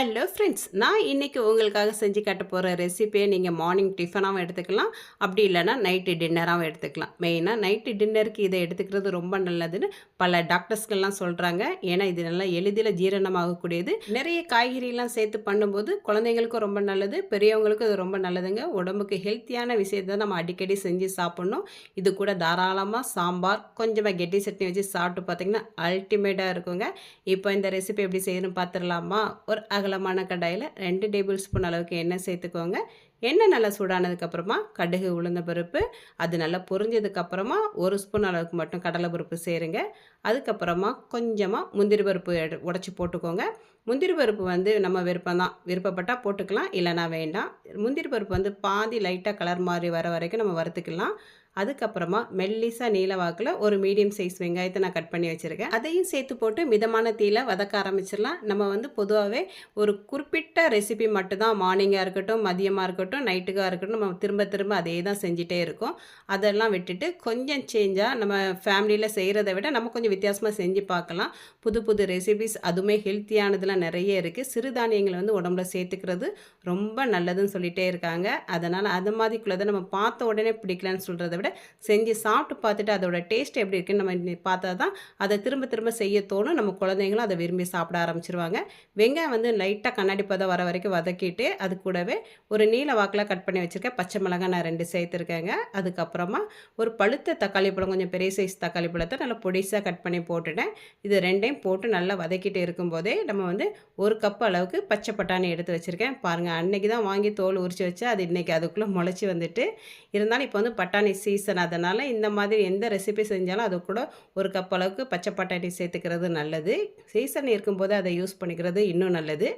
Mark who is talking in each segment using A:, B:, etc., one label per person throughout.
A: Hello friends நான் இன்றைக்கி உங்களுக்காக செஞ்சு காட்ட போகிற ரெசிபியை நீங்கள் மார்னிங் டிஃபனாகவும் எடுத்துக்கலாம். அப்படி இல்லைன்னா நைட்டு டின்னராகவும் எடுத்துக்கலாம். மெயினாக நைட்டு டின்னருக்கு இதை எடுத்துக்கிறது ரொம்ப நல்லதுன்னு பல டாக்டர்ஸ்கள்லாம் சொல்கிறாங்க ஏன்னா இது நல்லா எளிதில் ஜீரணமாகக்கூடியது. நிறைய காய்கறிலாம் சேர்த்து பண்ணும்போது குழந்தைங்களுக்கும் ரொம்ப நல்லது பெரியவங்களுக்கும் இது ரொம்ப நல்லதுங்க. உடம்புக்கு ஹெல்த்தியான விஷயத்தை நம்ம அடிக்கடி செஞ்சு சாப்பிட்ணும். இது கூட தாராளமாக சாம்பார் கொஞ்சமாக கெட்டி சட்னி வச்சு சாப்பிட்டு பார்த்தீங்கன்னா அல்டிமேட்டாக இருக்குங்க. இப்போ இந்த ரெசிபி எப்படி செய்யணும்னு பார்த்துடலாமா ஒரு அகலமான கடாயில் ரெண்டு டேபிள் ஸ்பூன் அளவுக்கு எண்ணெய் சேர்த்துக்கோங்க. எண்ணெய் நல்லா சூடானதுக்கப்புறமா கடுகு உளுந்த பருப்பு அது நல்லா பொரிஞ்சதுக்கப்புறமா ஒரு ஸ்பூன் அளவுக்கு மட்டும் கடலை பருப்பு சேருங்க. அதுக்கப்புறமா கொஞ்சமாக முந்திரி பருப்பு உடச்சி போட்டுக்கோங்க. முந்திரி பருப்பு வந்து நம்ம விருப்பம் தான். விருப்பப்பட்டால் போட்டுக்கலாம் இல்லைனா வேண்டாம். முந்திரி பருப்பு வந்து பாதி லைட்டாக கலர் மாதிரி வர வரைக்கும் நம்ம வறுத்துக்கலாம். அதுக்கப்புறமா மெல்லிசாக நீல வாக்கில் ஒரு மீடியம் சைஸ் வெங்காயத்தை நான் கட் பண்ணி வச்சுருக்கேன். அதையும் சேர்த்து போட்டு மிதமான தீயில் வதக்க ஆரம்பிச்சிடலாம். நம்ம வந்து பொதுவாகவே ஒரு குறிப்பிட்ட ரெசிபி மட்டும்தான் மார்னிங்காக இருக்கட்டும் மதியமாக இருக்கட்டும் நைட்டுக்காக இருக்கட்டும் நம்ம திரும்ப திரும்ப அதே தான் செஞ்சிட்டே இருக்கோம். அதெல்லாம் விட்டுட்டு கொஞ்சம் சேஞ்சாக நம்ம ஃபேமிலியில் செய்கிறத விட நம்ம கொஞ்சம் வித்தியாசமாக செஞ்சு பார்க்கலாம். புது புது ரெசிபிஸ் அதுவுமே ஹெல்த்தியானதுலாம் நிறைய இருக்குது சிறுதானியங்களை வந்து உடம்புல சேர்த்துக்கிறது ரொம்ப நல்லதுன்னு சொல்லிகிட்டே இருக்காங்க. அதனால் அது மாதிரிக்குள்ளதை நம்ம பார்த்த உடனே பிடிக்கலன்னு சொல்கிறத விட செஞ்சு சாப்பிட்டு பார்த்துட்டு அதோட டேஸ்ட் எப்படி இருக்குன்னு நம்ம பார்த்தா தான் அதை திரும்ப திரும்ப செய்ய தோணும். நம்ம குழந்தைங்களும் அதை விரும்பி சாப்பிட ஆரம்பிச்சிருவாங்க. வெங்காயம் வந்து லைட்டாக கண்ணாடி பதம் வர வரைக்கும் வதக்கிட்டு அது கூடவே ஒரு நீல வாக்கில் கட் பண்ணி வச்சுருக்கேன். பச்சை மிளகாய் நான் ரெண்டு சேர்த்துருக்கேங்க. அதுக்கப்புறமா ஒரு பழுத்த தக்காளி பழம் கொஞ்சம் பெரிய சைஸ் தக்காளி பழத்தை நல்லா பொடிசாக கட் பண்ணி போட்டுட்டேன். இது ரெண்டையும் போட்டு நல்லா வதக்கிட்டு இருக்கும்போதே நம்ம வந்து ஒரு கப் அளவுக்கு பச்சை பட்டாணி எடுத்து வச்சுருக்கேன். பாருங்கள் அன்றைக்கி தான் வாங்கி தோல் உரிச்சு வச்சு அது இன்றைக்கி அதுக்குள்ளே முளைச்சி வந்துட்டு இருந்தாலும் இப்போ வந்து பட்டாணி சீசன் அதனால் இந்த மாதிரி எந்த ரெசிபி செஞ்சாலும் அது கூட ஒரு கப் அளவுக்கு பச்சை பட்டாணி சேர்த்துக்கிறது நல்லது. சீசன் இருக்கும்போது அதை யூஸ் பண்ணிக்கிறது இன்னும் நல்லது.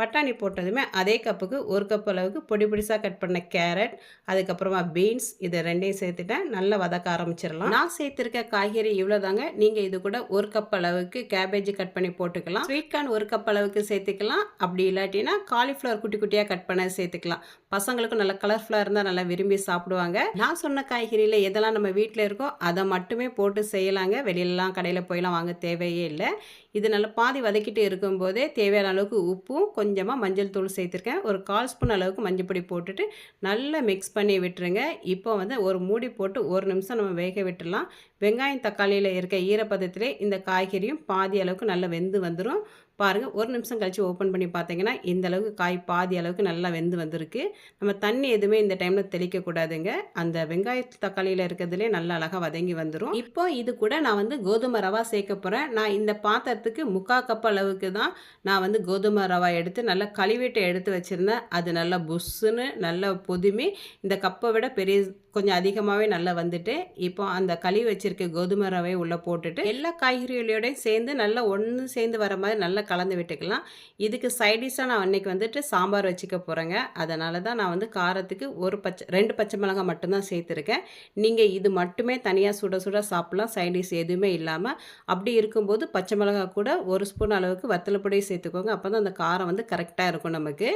A: பட்டாணி போட்டதுமே அதே கப்புக்கு ஒரு கப் அளவுக்கு பொடி பொடிசாக கட் பண்ண கேரட் அதுக்கப்புறமா பீன்ஸ் இதை ரெண்டையும் சேர்த்துட்டேன் நல்லா வதக்க ஆரம்பிச்சிடலாம். நான் சேர்த்துருக்க காய்கறி இவ்வளோ தாங்க நீங்கள் இது கூட ஒரு கப் அளவுக்கு கேபேஜ் கட் பண்ணி போட்டுக்கலாம். ஸ்வீட் கார்ன் ஒரு கப் அளவுக்கு சேர்த்துக்கலாம். அப்படி இல்லாட்டினா காலிஃப்ளவர் குட்டி குட்டியாக கட் பண்ண சேர்த்துக்கலாம். பசங்களுக்கும் நல்ல கலர்ஃபுல்லாக இருந்தால் நல்லா விரும்பி சாப்பிடுவாங்க. நான் சொன்ன காய்கறியில் எதெல்லாம் நம்ம வீட்டில் இருக்கோ அதை மட்டுமே போட்டு செய்யலாங்க. வெளியிலலாம் கடையில் போயெல்லாம் வாங்க தேவையே இல்லை. இது நல்லா பாதி வதக்கிட்டு இருக்கும்போதே தேவையான அளவுக்கு உப்பும் கொஞ்சமாக மஞ்சள் தூள் சேர்த்துருக்கேன். ஒரு கால் ஸ்பூன் அளவுக்கு மஞ்சள் பொடி போட்டுட்டு நல்லா மிக்ஸ் பண்ணி விட்டுருங்க. இப்போ வந்து ஒரு மூடி போட்டு ஒரு நிமிஷம் நம்ம வேக விட்டுடலாம் வெங்காயம் தக்காளியில் இருக்க ஈரப்பதத்திலே இந்த காய்கறியும் பாதி அளவுக்கு நல்லா வெந்து வந்துடும் பாருங்கள் ஒரு நிமிஷம் கழித்து ஓப்பன் பண்ணி பார்த்தீங்கன்னா இந்த அளவுக்கு காய் பாதி அளவுக்கு நல்லா வெந்து வந்திருக்கு. நம்ம தண்ணி எதுவுமே இந்த டைமில் தெளிக்கக்கூடாதுங்க அந்த வெங்காய தக்காளியில் இருக்கிறதுலே நல்லா அழகாக வதங்கி வந்துடும் இப்போ இது கூட நான் வந்து கோதுமை ரவா சேர்க்க போகிறேன் நான் இந்த பாத்திரத்துக்கு முக்கா கப் அளவுக்கு தான் நான் வந்து கோதுமை ரவா எடுத்து நல்லா கழுவிட்டு எடுத்து வச்சுருந்தேன். அது நல்லா புஷ்ஷுன்னு நல்லா பொதுமி. இந்த கப்பை விட பெரிய கொஞ்சம் அதிகமாகவே நல்லா வந்துட்டு இப்போ அந்த களி வச்சிருக்க கோதுமை ரவை உள்ளே போட்டுட்டு எல்லா காய்கறிகளோடையும் சேர்ந்து நல்லா ஒன்று சேர்ந்து வர மாதிரி நல்லா கலந்து விட்டுக்கலாம். இதுக்கு சைடிஷாக நான் அன்றைக்கி வந்துட்டு சாம்பார் வச்சுக்க போகிறேங்க அதனால தான் நான் வந்து காரத்துக்கு ஒரு பச்சை ரெண்டு பச்சை மிளகாய் மட்டும்தான் சேர்த்துருக்கேன். நீங்கள் இது மட்டுமே தனியாக சுட சுட சாப்பிட்லாம். சைடிஷ் எதுவுமே இல்லாமல் அப்படி இருக்கும்போது பச்சை மிளகாய் கூட ஒரு ஸ்பூன் அளவுக்கு வத்தலப்பொடியை சேர்த்துக்கோங்க. அப்போ தான் அந்த காரம் வந்து கரெக்டாக இருக்கும் நமக்கு.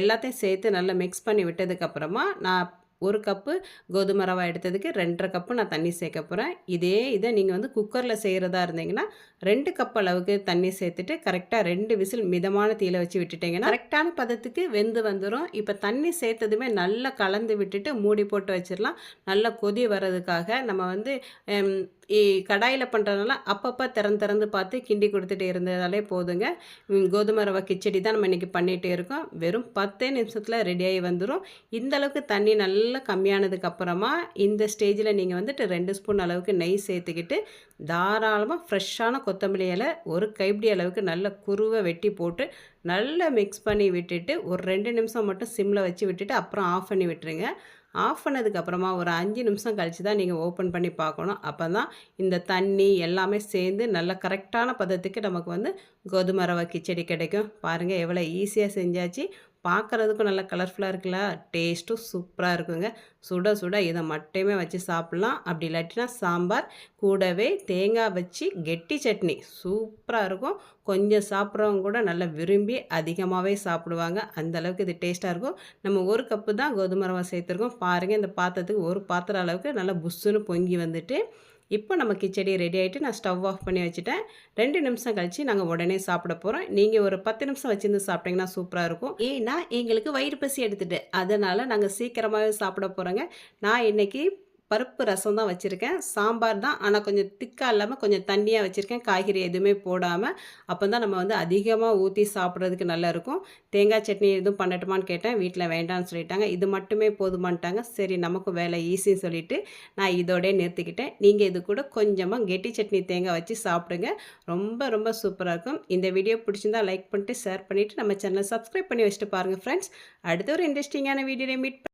A: எல்லாத்தையும் சேர்த்து நல்லா மிக்ஸ் பண்ணி விட்டதுக்கப்புறமா நான் ஒரு கப்பு கோதுமை ரவா எடுத்ததுக்கு ரெண்டரை கப்பு நான் தண்ணி சேர்க்க போகிறேன் இதே இதை நீங்கள் வந்து குக்கரில் செய்கிறதா இருந்தீங்கன்னா ரெண்டு கப் அளவுக்கு தண்ணி சேர்த்துட்டு கரெக்டாக ரெண்டு விசில் மிதமான தீயில் வச்சு விட்டுட்டிங்கன்னா கரெக்டான பதத்துக்கு வெந்து வந்துடும் இப்போ தண்ணி சேர்த்ததுமே நல்லா கலந்து விட்டுட்டு மூடி போட்டு வச்சிடலாம். நல்லா கொதி வர்றதுக்காக நம்ம வந்து கடாயில் பண்ணுறதுனால அப்பப்போ திறந்து திறந்து பார்த்து கிண்டி கொடுத்துட்டு இருந்ததாலே போதுங்க. கோதுமை ரவை கிச்சடி தான் நம்ம இன்றைக்கி பண்ணிகிட்டே இருக்கோம். வெறும் பத்தே நிமிஷத்தில் ரெடியாகி வந்துடும் இந்தளவுக்கு தண்ணி நல்லா கம்மியானதுக்கப்புறமா இந்த ஸ்டேஜில் நீங்கள் வந்துட்டு ரெண்டு ஸ்பூன் அளவுக்கு நெய் சேர்த்துக்கிட்டு தாராளமாக ஃப்ரெஷ்ஷான கொத்தமல்லி இலை ஒரு கைப்பிடி அளவுக்கு நல்ல குருவை வெட்டி போட்டு நல்லா மிக்ஸ் பண்ணி விட்டுட்டு ஒரு ரெண்டு நிமிஷம் மட்டும் சிம்மில் வச்சு விட்டுட்டு அப்புறம் ஆஃப் பண்ணி விட்டுருங்க. ஆஃப் பண்ணதுக்கப்புறமா ஒரு அஞ்சு நிமிஷம் கழித்து தான் நீங்கள் ஓப்பன் பண்ணி பார்க்கணும். அப்போ தான் இந்த தண்ணி எல்லாமே சேர்ந்து நல்ல கரெக்டான பதத்துக்கு நமக்கு வந்து கோதுமை ரவை கிச்சடி கிடைக்கும். பாருங்கள் எவ்வளோ ஈஸியாக செஞ்சாச்சு. பார்க்குறதுக்கும் நல்லா கலர்ஃபுல்லாக இருக்குல்ல? டேஸ்ட்டும் சூப்பராக இருக்குங்க. சுட சுட இதை மட்டுமே வச்சு சாப்பிட்லாம். அப்படி இல்லாட்டினா சாம்பார் கூடவே தேங்காய் வச்சு கெட்டி சட்னி. சூப்பராக இருக்கும். கொஞ்சம் சாப்பிட்றவங்க கூட நல்லா விரும்பி அதிகமாகவே சாப்பிடுவாங்க. அந்தளவுக்கு இது டேஸ்ட்டாக இருக்கும். நம்ம ஒரு கப்பு தான் கோதுமை ரவை சேர்த்துருக்கோம். பாருங்கள் இந்த பாத்திரத்துக்கு ஒரு பாத்திரம் அளவுக்கு நல்லா புஷ்ஷுன்னு பொங்கி வந்துட்டு இப்போ நம்ம கிச்சடி ரெடி ஆகிட்டு நான் ஸ்டவ் ஆஃப் பண்ணி வச்சுட்டேன். ரெண்டு நிமிஷம் கழித்து நாங்கள் உடனே சாப்பிட போகிறோம் நீங்கள் ஒரு பத்து நிமிஷம் வச்சுருந்து சாப்பிட்டீங்கன்னா சூப்பராக இருக்கும். ஏன்னா எங்களுக்கு வயிறு பசி எடுத்துட்டு. அதனால் நாங்கள் சீக்கிரமாகவே சாப்பிட போகிறோங்க நான் இன்றைக்கி பருப்பு ரசம் தான் வச்சுருக்கேன். சாம்பார் தான். ஆனால் கொஞ்சம் திக்காக இல்லாமல் கொஞ்சம் தண்ணியாக வச்சுருக்கேன். காய்கறி எதுவுமே போடாமல் அப்போ தான் நம்ம வந்து அதிகமாக ஊற்றி சாப்பிட்றதுக்கு நல்லாயிருக்கும் தேங்காய் சட்னி எதுவும் பண்ணட்டுமான்னு கேட்டேன். வீட்டில் வேண்டாம்னு சொல்லிட்டாங்க. இது மட்டுமே போதுமான்ட்டாங்க. சரி நமக்கும் வேலை ஈஸின்னு சொல்லிவிட்டு நான் இதோடய நிறுத்திக்கிட்டேன். நீங்கள் இது கூட கொஞ்சமாக கெட்டி சட்னி தேங்காய் வச்சு சாப்பிடுங்க. ரொம்ப ரொம்ப சூப்பராக இருக்கும். இந்த வீடியோ பிடிச்சிருந்தா லைக் பண்ணிட்டு ஷேர் பண்ணிவிட்டு நம்ம சேனலை சப்ஸ்கிரைப் பண்ணி வச்சுட்டு பாருங்கள் ஃப்ரெண்ட்ஸ் அடுத்த ஒரு இன்ட்ரெஸ்டிங்கான வீடியோவை மீட்